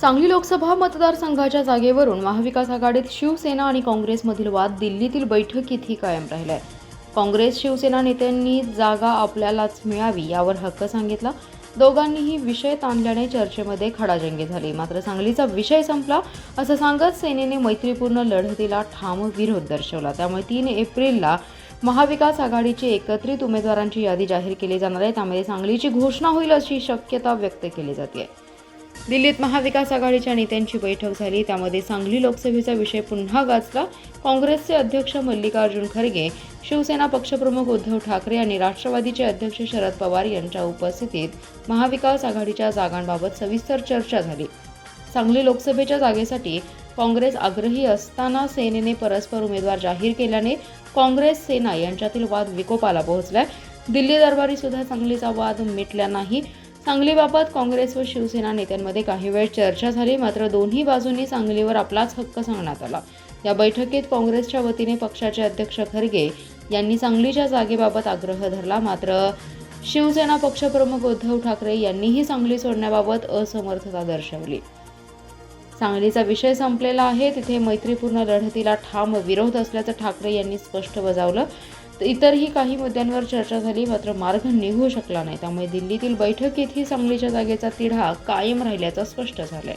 सांगली लोकसभा मतदारसंघाच्या जागेवरून महाविकास आघाडीत शिवसेना आणि काँग्रेसमधील वाद दिल्लीतील बैठकीतही कायम राहिलाय. काँग्रेस शिवसेना नेत्यांनी जागा आपल्यालाच मिळावी यावर हक्क सांगितला. दोघांनीही विषय ताणल्याने चर्चेमध्ये खडाजंगी झाली. मात्र सांगलीचा विषय संपला असं सांगत सेनेने मैत्रीपूर्ण लढतीला ठाम विरोध दर्शवला. त्यामुळे तीन एप्रिलला महाविकास आघाडीची एकत्रित उमेदवारांची यादी जाहीर केली जाणार आहे. त्यामध्ये सांगलीची घोषणा होईल अशी शक्यता व्यक्त केली जाते दिल्लीत महाविकास आघाडीच्या नेत्यांची बैठक झाली. त्यामध्ये सांगली लोकसभेचा विषय पुन्हा गाजला. काँग्रेसचे अध्यक्ष मल्लिकार्जुन खरगे शिवसेना पक्षप्रमुख उद्धव ठाकरे आणि राष्ट्रवादीचे अध्यक्ष शरद पवार यांच्या उपस्थितीत महाविकास आघाडीच्या जागांबाबत सविस्तर चर्चा झाली. सांगली लोकसभेच्या जागेसाठी काँग्रेस आग्रही असताना सेनेने परस्पर उमेदवार जाहीर केल्याने काँग्रेस सेना यांच्यातील वाद विकोपाला पोहोचलाय. दिल्ली दरबारी सुद्धा सांगलीचा वाद मिटला नाही. सांगलीबाबत काँग्रेस व शिवसेना नेत्यांमध्ये काही वेळ चर्चा झाली मात्र दोन्ही बाजूंनी सांगलीवर आपलाच हक्क सांगण्यात आला. या बैठकीत काँग्रेसच्या वतीने पक्षाचे अध्यक्ष खरगे यांनी सांगलीच्या जागेबाबत आग्रह धरला मात्र शिवसेना पक्षप्रमुख उद्धव ठाकरे यांनीही सांगली सोडण्याबाबत असमर्थता दर्शवली. सांगलीचा विषय संपलेला आहे तिथे मैत्रीपूर्ण लढतीला ठाम विरोध असल्याचं ठाकरे यांनी स्पष्ट बजावलं. इतरही काही मुद्द्यांवर चर्चा झाली मात्र मार्ग निघू शकला नाही. त्यामुळे दिल्लीतील बैठकीतही सांगलीच्या जागेचा तिढा कायम राहिल्याचं स्पष्ट झालंय.